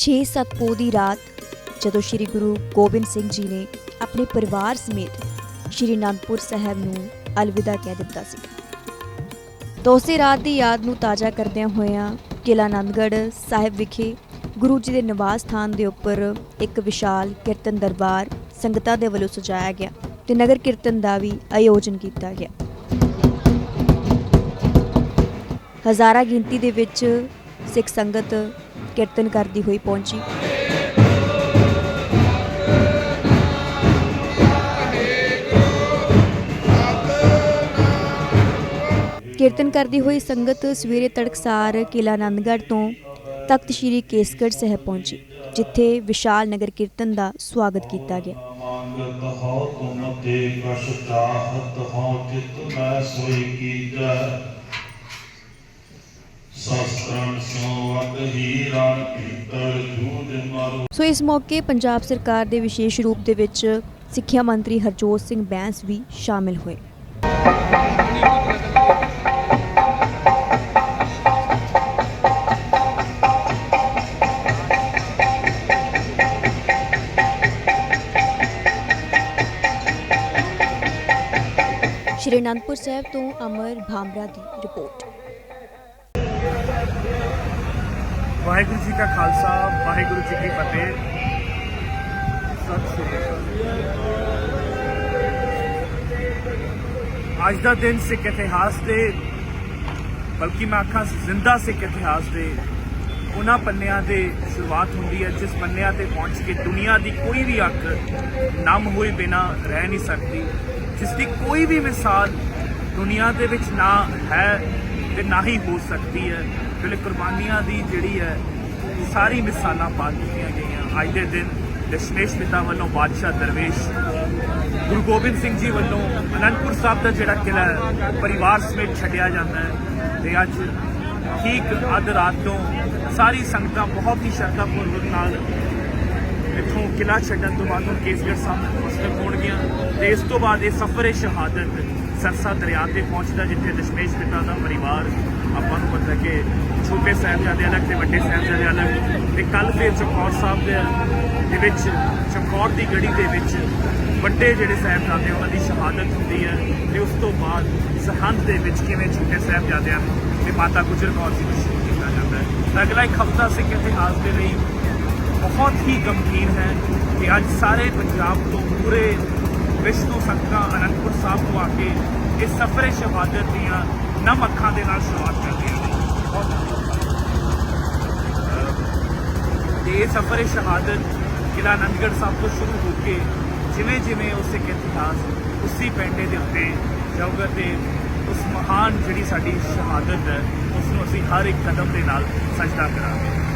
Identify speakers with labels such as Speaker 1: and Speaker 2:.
Speaker 1: 6-7 ਪੋਹ ਦੀ ਰਾਤ ਜਦੋਂ ਸ੍ਰੀ ਗੁਰੂ ਗੋਬਿੰਦ ਸਿੰਘ ਜੀ ਨੇ ਆਪਣੇ ਪਰਿਵਾਰ ਸਮੇਤ ਸ੍ਰੀ ਅਨੰਦਪੁਰ ਸਾਹਿਬ ਨੂੰ ਅਲਵਿਦਾ ਕਹਿ ਦਿੱਤਾ ਸੀ। ਤਾਂ ਉਸੇ ਰਾਤ ਦੀ ਯਾਦ ਨੂੰ ਤਾਜ਼ਾ ਕਰਦਿਆਂ ਹੋਇਆਂ ਕਿਲਾ ਆਨੰਦਗੜ੍ਹ ਸਾਹਿਬ ਵਿਖੇ ਗੁਰੂ ਜੀ ਦੇ ਨਿਵਾਸ ਸਥਾਨ ਦੇ ਉੱਪਰ ਇੱਕ ਵਿਸ਼ਾਲ ਕੀਰਤਨ ਦਰਬਾਰ ਸੰਗਤਾਂ ਦੇ ਵੱਲੋਂ ਸਜਾਇਆ ਗਿਆ ਤੇ ਨਗਰ ਕੀਰਤਨ ਦਾ ਵੀ ਆਯੋਜਨ ਕੀਤਾ ਗਿਆ। ਹਜ਼ਾਰਾਂ ਗਿਣਤੀ ਦੇ ਵਿੱਚ ਸਿੱਖ ਸੰਗਤ ਕੀਰਤਨ ਕਰਦੀ ਹੋਈ ਪਹੁੰਚੀ। ਕੀਰਤਨ ਕਰਦੀ ਹੋਈ ਸੰਗਤ ਸਵੇਰੇ ਤੜਕਸਾਰ ਕਿਲਾ ਆਨੰਦਗੜ੍ਹ ਤੋਂ ਤਖਤ ਸ੍ਰੀ ਕੇਸਗੜ੍ਹ ਸਾਹਿਬ ਪਹੁੰਚੀ, ਜਿੱਥੇ ਵਿਸ਼ਾਲ ਨਗਰ ਕੀਰਤਨ ਦਾ ਸਵਾਗਤ ਕੀਤਾ ਗਿਆ।
Speaker 2: ਮੰਗਤ ਹੋ ਤੁਮ ਤੇ
Speaker 1: ਸੋ ਇਸ ਮੌਕੇ ਪੰਜਾਬ ਸਰਕਾਰ ਦੇ ਵਿਸ਼ੇਸ਼ ਰੂਪ ਦੇ ਵਿੱਚ ਸਿੱਖਿਆ ਮੰਤਰੀ ਹਰਜੋਤ ਸਿੰਘ ਬੈਂਸ ਵੀ ਸ਼ਾਮਿਲ ਹੋਏ। ਸ਼੍ਰੀ ਅਨੰਦਪੁਰ ਸਾਹਿਬ ਤੋਂ ਅਮਰ ਭਾਮਰਾ ਦੀ ਰਿਪੋਰਟ।
Speaker 3: ਵਾਹਿਗੁਰੂ ਜੀ ਕਾ ਖਾਲਸਾ, ਵਾਹਿਗੁਰੂ ਜੀ ਕੀ ਫਤਿਹ। ਸਤਿ ਸ਼੍ਰੀ ਅਕਾਲ। ਅੱਜ ਦਾ ਦਿਨ ਸਿੱਖ ਇਤਿਹਾਸ ਦੇ, ਬਲਕਿ ਮੈਂ ਆਖਾਂ ਜ਼ਿੰਦਾ ਸਿੱਖ ਇਤਿਹਾਸ ਦੇ, ਉਹਨਾਂ ਪੰਨਿਆਂ ਦੇ ਸ਼ੁਰੂਆਤ ਹੁੰਦੀ ਹੈ, ਜਿਸ ਪੰਨਿਆਂ ਤੇ ਪਹੁੰਚ ਕੇ ਦੁਨੀਆ ਦੀ ਕੋਈ ਵੀ ਅੱਖ ਨਮ ਹੋਏ ਬਿਨਾ ਰਹਿ ਨਹੀਂ ਸਕਦੀ, ਜਿਸ ਦੀ ਕੋਈ ਵੀ ਮਿਸਾਲ ਦੁਨੀਆ ਦੇ ਵਿੱਚ ਨਾ ਹੈ। ਤੇ ਨਾ ਹੀ ਹੋ ਸਕਦੀ ਹੈ। ਜਿਹੜੇ ਕੁਰਬਾਨੀਆਂ ਦੀ ਜਿਹੜੀ ਹੈ, ਸਾਰੀ ਮਿਸਾਲਾਂ ਪਾ ਦਿੱਤੀਆਂ ਗਈਆਂ। ਅੱਜ ਦੇ ਦਿਨ ਦਸ਼ਮੇਸ਼ ਪਿਤਾ ਵੱਲੋਂ ਬਾਦਸ਼ਾਹ ਦਰਵੇਸ਼, ਗੁਰੂ ਗੋਬਿੰਦ ਸਿੰਘ ਜੀ ਵੱਲੋਂ ਅਨੰਦਪੁਰ ਸਾਹਿਬ ਦਾ ਜਿਹੜਾ ਕਿਲਾ ਹੈ, ਪਰਿਵਾਰ ਸਮੇਤ ਛੱਡਿਆ ਜਾਂਦਾ ਹੈ। ਤੇ ਅੱਜ ਠੀਕ ਅੱਧ ਰਾਤ ਤੋਂ ਸਾਰੀ ਸੰਗਤਾਂ ਬਹੁਤ ਹੀ ਸ਼ਰਧਾ ਪੂਰਵਕ ਨਾਲ ਇੱਥੋਂ ਕਿਲਾ ਛੱਡਣ ਤੋਂ ਬਾਅਦ ਹੁਣ ਕੇਸਗੜ੍ਹ ਸਾਹਿਬ ਮੁਸਲਿਮ ਹੋਣਗੀਆਂ। ਤੇ ਇਸ ਤੋਂ ਬਾਅਦ ਇਹ ਸਫ਼ਰ ਏ ਸ਼ਹਾਦਤ। ਸਰਸਾ ਦਰਿਆ ਤੇ ਪਹੁੰਚਦਾ ਜਿੱਥੇ ਦਸ਼ਮੇਸ਼ ਪਿਤਾ ਦਾ ਪਰਿਵਾਰ ਆਪਾਂ ਨੂੰ ਪਤਾ ਕਿ ਛੋਟੇ ਸਾਹਿਬਜ਼ਾਦੇ ਅਲੱਗ ਤੇ ਵੱਡੇ ਸਾਹਿਬਜ਼ਾਦੇ ਅਲੱਗ ਤੇ ਕੱਲ ਫਿਰ ਚਮਕੌਰ ਸਾਹਿਬ ਦੇ ਦੇ ਵਿੱਚ, ਚਮਕੌਰ ਦੀ ਗੜੀ ਦੇ ਵਿੱਚ ਵੱਡੇ ਜਿਹੜੇ ਸਾਹਿਬਜ਼ਾਦੇ ਉਹਨਾਂ ਦੀ ਸ਼ਹਾਦਤ ਹੁੰਦੀ ਹੈ ਤੇ ਉਸ ਤੋਂ ਬਾਅਦ ਸਰਹੰਦ ਦੇ ਵਿੱਚ ਕਿਵੇਂ ਛੋਟੇ ਸਾਹਿਬਜ਼ਾਦਿਆਂ ਨੂੰ ਤੇ ਮਾਤਾ ਗੁਜਰ ਕੌਰ ਜੀ ਨੂੰ ਸ਼ਹੀਦ ਕੀਤਾ ਜਾਂਦਾ ਹੈ। ਤਾਂ ਅਗਲਾ ਇੱਕ ਹਫ਼ਤਾ ਸਿੱਖ ਇਤਿਹਾਸ ਦੇ ਲਈ ਬਹੁਤ ਹੀ ਗੰਭੀਰ ਹੈ ਕਿ ਅੱਜ ਸਾਰੇ ਪੰਜਾਬ ਤੋਂ ਪੂਰੇ ਵਿਸ਼ਨੂੰ ਸੰਗਤਾਂ ਅਨੰਦਪੁਰ ਸਾਹਿਬ ਤੋਂ ਆ ਕੇ ਇਸ ਸਫ਼ਰੇ ਸ਼ਹਾਦਤ ਦੀਆਂ ਨਮ ਅੱਖਾਂ ਦੇ ਨਾਲ ਸ਼ੁਰੂਆਤ ਕਰਦੀਆਂ ਨੇ ਇਹ ਸਫ਼ਰੇ ਸ਼ਹਾਦਤ ਕਿਲਾ ਆਨੰਦਗੜ੍ਹ ਸਾਹਿਬ ਤੋਂ ਸ਼ੁਰੂ ਹੋ ਕੇ ਜਿਵੇਂ ਜਿਵੇਂ ਉਸ ਸਿੱਖ ਇਤਿਹਾਸ ਉਸੇ ਪੈਂਡੇ ਦੇ ਉੱਤੇ ਜਾਊਗਾ ਤੇ ਉਸ ਮਹਾਨ ਜਿਹੜੀ ਸਾਡੀ ਸ਼ਹਾਦਤ ਹੈ ਉਸ ਨੂੰ ਅਸੀਂ ਹਰ ਇੱਕ ਕਦਮ ਦੇ ਨਾਲ ਸਜਦਾ ਕਰਾਂਗੇ।